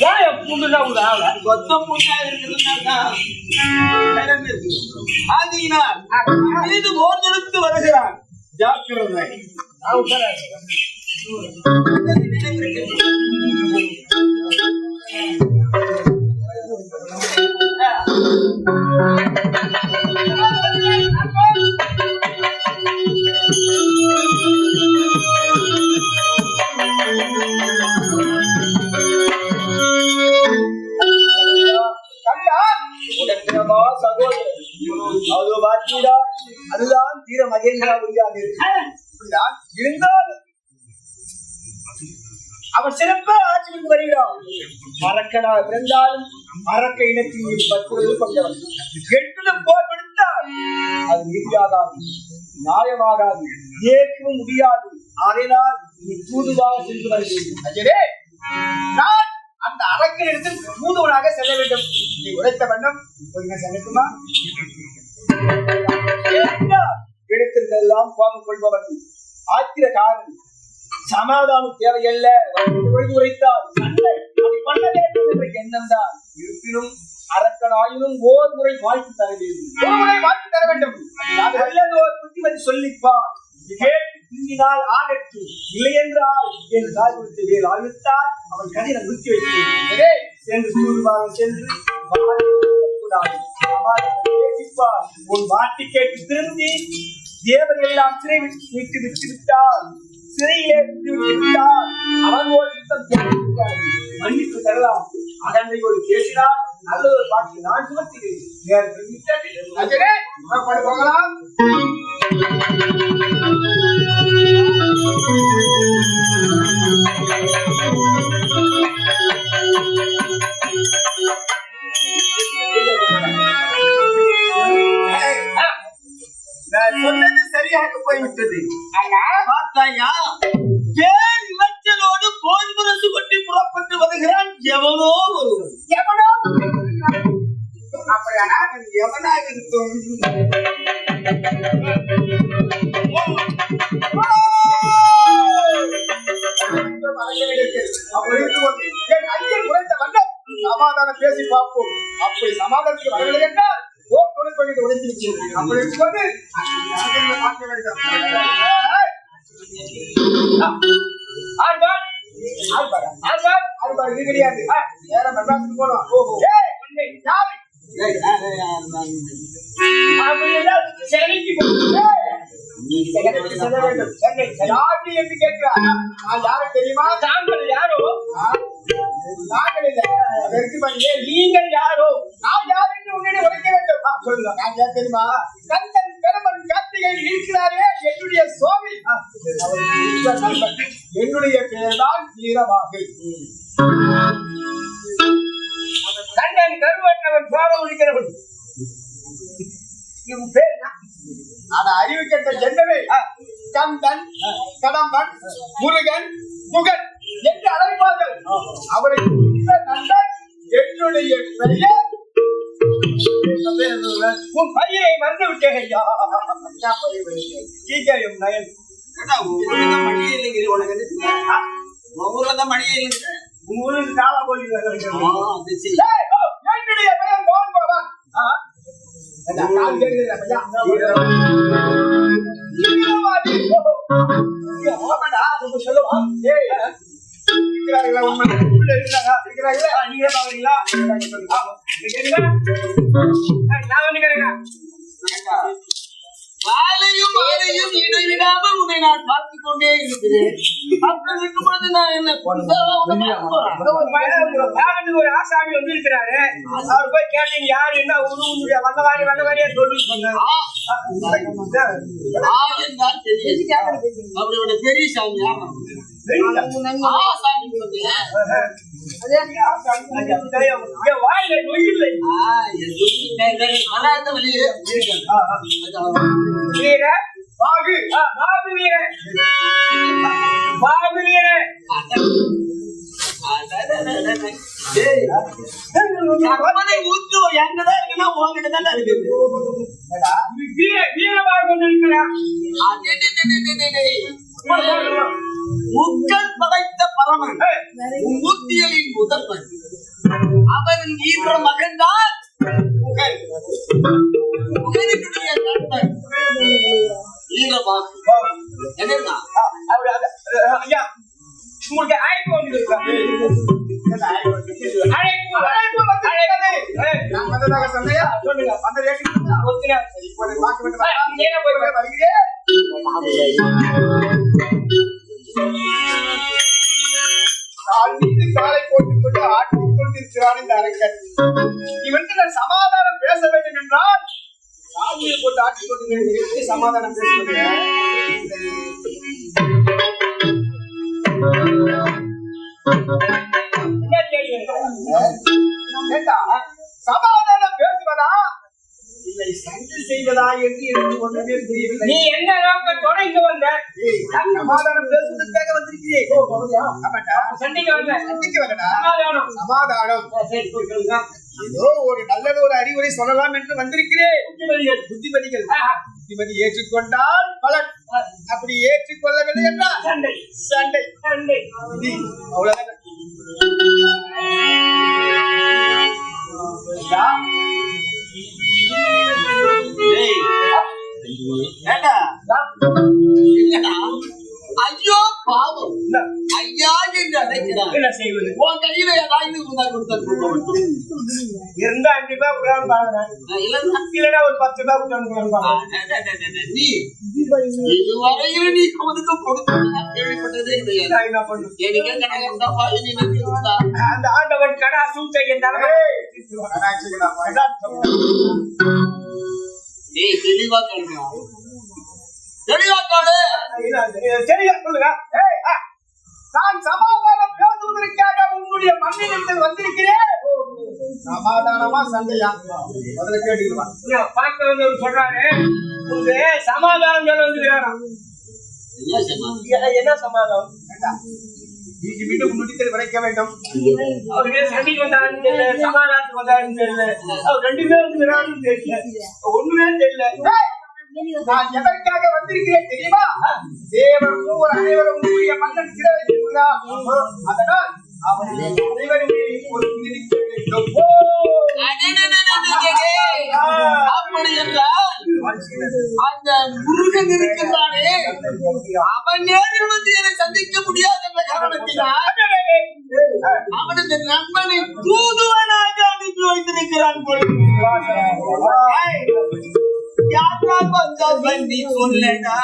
ஏன் புண்டுனா உங்க ஆள கொத்த புண்ணா இருக்கிறதுனாக்கா நேரம் இருக்கு. மீது போர் வருகிறான் ஜாக்கிரதை. கண்டா மகேந்திரா முடியாது இப்படிதான் இருந்தாலும் அவன் சிறப்பா ஆட்சிக்கு வருகிறான் மறக்கடா பிறந்தாலும் மறக்க இனத்தின் பற்பொழுது கொண்டவர். கொண்டவன் எட்டுல போர் கொடுத்தால் அது நீதியாகாது நியாயமாகாது ஏற்கவும் முடியாது. அதனால் நீ தூதுவாக சென்று வருகிறேன் அஜரே நான் அந்த அரக்கனிடத்தில் தூதுவனாக செல்ல வேண்டும். நீ உரைத்த வண்ணம் கொஞ்சம் செலுத்துமா இடத்திற்கெல்லாம் கோபம் கொள்பவன் ஆத்திரக்காரன். சமாதானம் தேவையல்ல. உரைத்தால் சண்டை பண்ண வேண்டும் என்ற எண்ணம் தான். இருப்பினும் அரக்கனாயினும் ஓர் முறை வாழ்த்து தர வேண்டும். வாழ்த்து தர வேண்டும். அது அல்லது ஒரு புத்திமதி சொல்லிப்பான். கேட்டு திரும்பினால் ஆகட்டு இல்லை என்றால் என் தாய் கொடுத்து வேறு ஆயுத்தால் அவன் கதிரை முத்தி வைக்கிறேன் சென்று சூழ்வாரம் சென்று உன் வாட்டி கேட்டு திரும்பி தேவர்கள் எல்லாம் சிறை விட்டு விட்டு விட்டு விட்டால் சிறையிலே விட்டு விட்டு விட்டார் அவர்களோடு யுத்தம் மன்னிப்பு தரலாம். அகந்தை ஒரு பேசினால் நல்ல ஒரு பாட்டு நான் சுமத்துகிறேன். நேரத்தில் விட்டது. அஜரே, போகலாம். அப்படி சமாதானத்துக்கு வரவில்லை என்றால் ஓர் தொழில் பண்ணிட்டு உடைத்து வச்சிருக்கேன் அப்படி இருக்கும்போது பார்க்க வேண்டும் இது கிடையாது ஆ, மெட்ராஸுக்கு போலாம் ஓஹோ ஏய் யாரு சென்னைக்கு வேண்டும். சென்னை, யாரு என்று கேட்கிறார் யாரு தெரியுமா தாங்கள் யாரோ நாங்கள் இல்லை வெற்றி பண்ணியே நீங்கள் யாரோ நான் யார் என்று உன்னிடம் உரைக்க வேண்டும் சொல்லுங்க நான் யார் தெரியுமா கந்தன் பெருமன் கார்த்திகை இருக்கிறாரே என்னுடைய சுவாமி என்னுடைய பெயர்தான் வீரபாகு கண்டன் கருவற்றவன் சோழ ஒழிக்கிறவன் இவன் பேர் ஆனா அறிவு கெட்ட ஜெண்டவே கந்தன் கடம்பன் முருகன் முகன் என்று அழைப்பார்கள். அவரை நண்பன் என்னுடைய பெயர் உன் பையனை மறந்து விட்டேன் ஐயா. நயன். உன் ஊர்ல தான் மணியே இல்லைங்கிற உனக்கு? உன் ஊர்ல தான் மணியே காவா ஆ, அது சரி. ஏய், ஓ, என்னுடைய பெயர் மோகன் பகவான். ஆ? இருக்கிறார்களா, உண்மை? இருக்கிறாங்களா? பாக்குறீங்களா? ஆமா. நான் வந்து கேக்குறேன். ஏண்டா, வாழையும் வாழையும் இடைவிடாமல் உன்னை நான் பார்த்துக் கொண்டே இருக்கிறேன் அப்படி இருக்கும் பொழுது நான் என்ன ஒரு ஆசாமி வந்து இருக்கிறாரு அவர் போய் கேட்டீங்க யாரு என்ன ஊரு உன்னுடைய வந்தவாரி வந்தவாரியா சொல்லி சொன்னாரு ஆ என்றால் தெரியும். அவரோட பெரிய சாமி யார்? ஆ வாயில நொய் வீர பாகு பாகு வீர பாகு வீர எங்கதான் இருக்குன்னா வீர முக்கள் படைத்த பரமன் முத்தியலின் முதல்வன். அவன் ஈன்ற மகன்தான் புகழ் புகழினுடைய நண்பன் ஈரமாக என்னன்னா? ஐயா. உங்களுக்கு அழைப்பு வந்திருக்காங்க அழைப்பு அழைப்பு வந்ததாக சொன்னையா? சொல்லுங்க அந்த இவன் இவனுக்கு நான் சமாதானம் பேச வேண்டும் என்றால் கால் போட்டு ஆட்சி கொண்டு சமாதானம் பேசுவது என்ன கேட்டா சமாதானம் சண்டை செய்வதா என்று எனக்கு ஒன்றுமே புரியவில்லை. நீ என்ன நோக்கத்தோட இங்க வந்த? சமாதானம் பேசுவதற்காக வந்திருக்கிறேன். சண்டைக்கு வந்த. சண்டைக்கு வரடா. சமாதானம். சமாதானம். ஏதோ ஒரு நல்லது ஒரு அறிவுரை சொல்லலாம் என்று வந்திருக்கிறேன். புத்திமதிகள். புத்திமதிகள். புத்திமதி ஏற்றுக்கொண்டால் பலன். அப்படி ஏற்றுக்கொள்ளவில்லை என்றால் சண்டை. சண்டை. சண்டை. அவ்வளவுதான். ஐயோ பாவம். ஐயா என்று என்ன செய்வது? உன் கையில ஏதாவது இருந்தா கொடுத்து இருந்தா அஞ்சு ரூபாய் இல்லன்னா? இல்லைன்னா ஒரு பத்து ரூபாய் பாக்குறேன் நீ இதுவரையில் நீ அவனுக்கு கொடுத்து கேள்விப்பட்டதே கிடையாது என்ன பண்ணும் எனக்கே கணக்கு நீ அந்த ஆண்டவன் கடா சூட்டை என் தரமா கடாட்சிகளா, நீ தெளிவா கேட்கணும் தெளிவா கேளு. சரியா சொல்லுங்க. நான் சமாதானம் பேசுவதற்காக உங்களுடைய மண்ணிடத்தில் வந்திருக்கிறேன். சமாதானமா சண்டையா? முதல்ல கேட்டுக்கலாம் பார்க்க வந்தவர் சொல்றாரு. உங்க சமாதானம் ஐயா சொன்னா என்ன சமாதானம்? வீட்டு முன்னிடத்தில் விளைக்க வேண்டும். அவருக்கு சண்டைக்கு வந்தாருன்னு தெரியல சமாதானத்துக்கு வந்தாருன்னு தெரியல. அவர் ரெண்டு தெரியல. ஒண்ணுமே தெரியல. நான் எதற்காக வந்திருக்கிறேன் தெரியுமா? தேவர் மூவர் அனைவரும் உங்களுடைய அதனால் அவருடைய அனைவரும் ஒரு விடுவிக்க வேண்டும்! அப்படி என்றால் அந்த முருகன் இருக்கிறானே அவன் நேரில் வந்து என்னை சந்திக்க முடியாது என்ற காரணத்தினால் அவனது நண்பனை தூதுவனாக அனுப்பி வைத்திருக்கிறான் யாரால் வந்தா பண்ணி சொல்லடா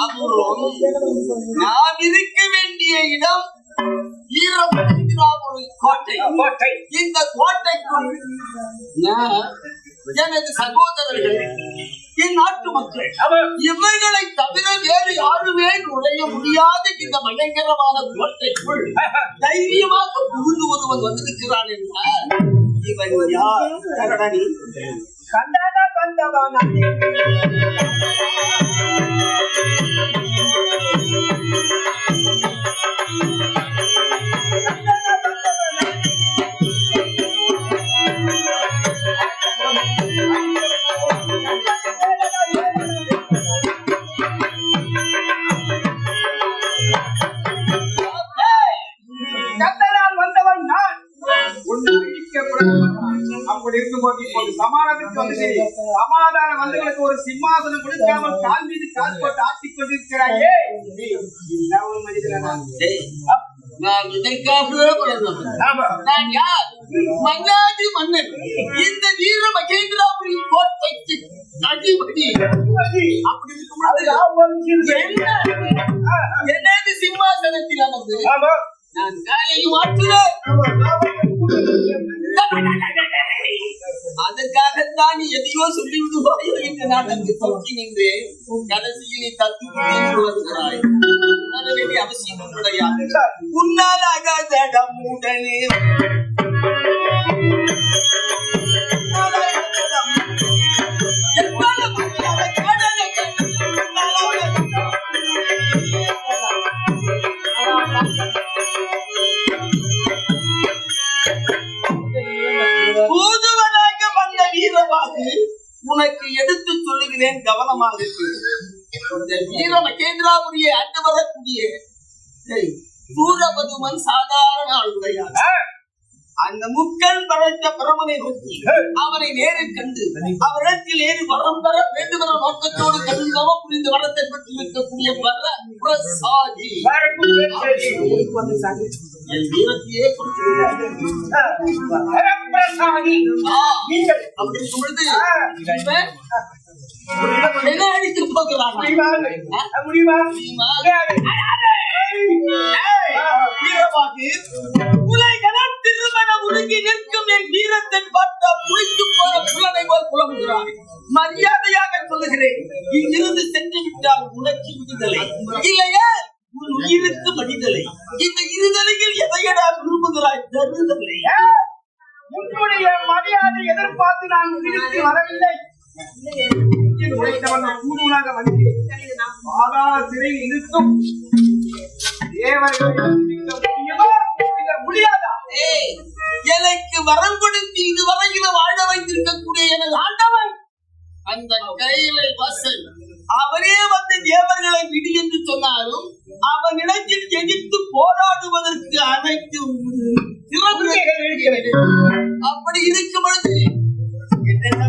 அப்புறம் நாம் இருக்க வேண்டிய இடம் ஈரம் கோட்டை கோட்டை இந்த கோட்டைக்குள் நான் எனது சகோதரர்கள் என் நாட்டு மக்கள் அவர் இவைகளை தவிர வேறு யாருமே நுழைய முடியாத இந்த பயங்கரமான கோட்டைக்குள். தைரியமாக புகுந்து ஒருவன் வந்திருக்கிறான் என்றால் இவன் யார்? கண்டானா கண்டவானா சிம்மாசனம் கொடுக்காமல் கால் மீது கால் போட்டு ஆட்டிக் கொண்டிருக்கிறாயே. ஒரு மனிதனா? டேய், நான் இதற்காகவே பிறந்தவன் ஆமா. நான் யார்? மன்னாதி மன்னன். இந்த வீர மகேந்திராபுரி கோட்டைக்கு அதிபதி அப்படி இருக்கும்போது என்ன? எனது சிம்மாசனத்தில் அமர்ந்து? ஆமா. நான் காலையும் மாற்றுறேன் அதற்காகத்தான் எதையோ சொல்லி விடுவாயோ என்று நான் அங்கு தொக்கி நின்றேன் கடைசியில் நீ தத்து வருகிறாய் அவசியம் ஒன்றும் உன்னால் ஆகாதடா உடனே உனக்கு எடுத்து சொல்லுகிறேன் கவனமாக இரு. இந்த அண்டு வரக்கூடிய சூரபதுமன் சாதாரண ஆளுடையார் அந்த முக்கள் படைத்த பிரமனை நோக்கி அவனை நேரில் கண்டு அவரிடத்தில் ஏறி வரம் பெற வேண்டும் என்ற நோக்கத்தோடு கடுங்கவ புரிந்து வரத்தை பெற்று இருக்கக்கூடிய வர பிரசாதி என் வீரத்தையே கொடுத்து வரப்பிரசாதி. ஆ, நீங்கள். அப்படி இருக்கும் பொழுது இவன் என்ன அடிக்க போகிறான்? முடியுமா? நிற்கும் என் வீரத்தின் பார்த்தா புளித்து போற புலனை போல் புலம்புகிறான் மரியாதையாக சொல்லுகிறேன் இங்கிருந்து சென்று விட்டால் உனக்கு விடுதலை. இல்லையா உன் உயிருக்கு மனிதலை இந்த இருதலையில் எதையடா விரும்புகிறாய்? தருதலை. உன்னுடைய மரியாதை எதிர்பார்த்து நான் திருப்பி வரவில்லை. என் உழைத்தவன் வந்தேன். பாதாள சிறையில் இருக்கும். தேவர்களை சந்திக்க முடியுமா? இல்ல முடியாதா ஏய், எனக்கு வரம் கொடுத்து இதுவரையில் வாழ வைத்திருக்கக்கூடிய எனது ஆண்டவன் அந்த கையிலை வாசல். அவரே வந்து தேவர்களை விடு என்று சொன்னாலும் அவன் இடத்தில் எதிர்த்து போராடுவதற்கு அனைத்து அப்படி இருக்கும் பொழுது என்ன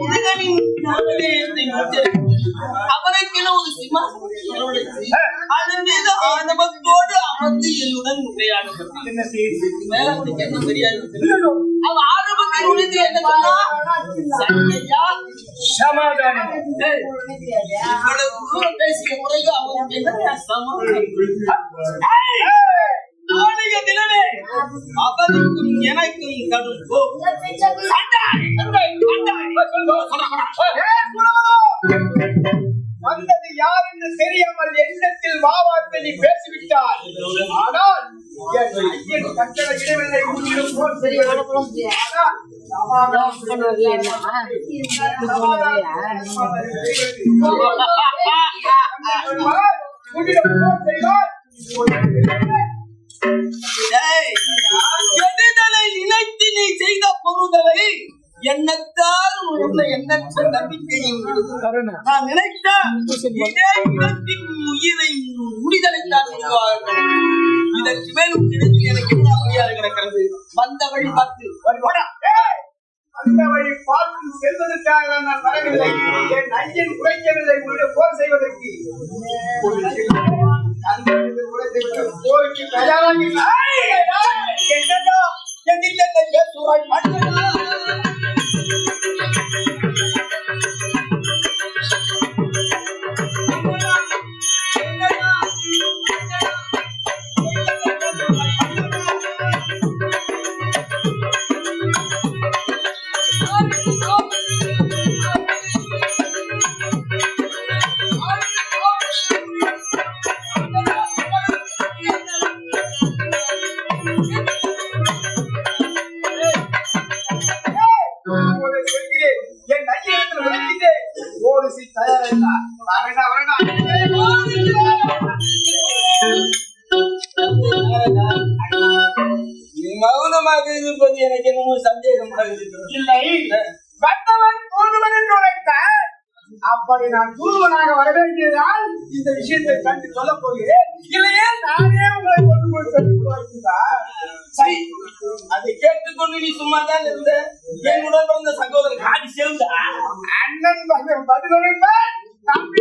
முருகனின் அவனுக்கென ஒரு சிம்மாசனத்தை வரவழைத்து அதன் மீது ஆணவத்தோடு அமர்ந்து என்னுடன் உரையாடுகிறான் என்ன செய்தி? மேல உனக்கு என்ன தெரியாது? அவ ஆரம்பத்தில் உழைத்து என்ன சொன்னா? சண்டையா சமாதானம். ஏய், இவ்வளவு தூரம் பேசிய முறைக்கு அவனுக்கு என்ன சமாதானம்? நாளைய தினமே அவனுக்கும் எனக்கும் கடும். சண்டை, வந்தது யார் என்று தெரியாமல் எண்ணத்தில் வாவாத்தை நீ பேசிவிட்டாய். ஆனால் என் ஐயன் கட்டளை இடவில்லை உன்னிடம் போர் செய்வதற்கு. எண்ணத்தால் உள்ள எண்ணற்ற நான் நினைத்தால் உயிரை முடிதலை தான் செய்வார்கள். இதற்கு மேல் எனக்கு என்ன முடியாது கிடக்கிறது? வந்த வழி பார்த்து. அந்த வழி பார்த்து செல்வதற்காக நான் வரவில்லை. என் ஐயன் உழைக்கவில்லை. உன்னிடம் போர் செய்வதற்கு. அந்த உழைத்து விட்டு போருக்கு தயாராகி. என்னடா? எங்கிட்ட பேசுவாய் மன்னனா நான் தூதுவனாக வரவேண்டியதால் இந்த விஷயத்தை கண்டு சொல்லப் போகிறேன். இல்லையே நானே உங்களை கொண்டு போய் சரி அதை கேட்டுக்கொண்டு நீ சும்மா தான் இருந்த என்னுடன் பிறந்த சகோதரர் காடி சேர்ந்தா அண்ணன் பகவான் தம்பி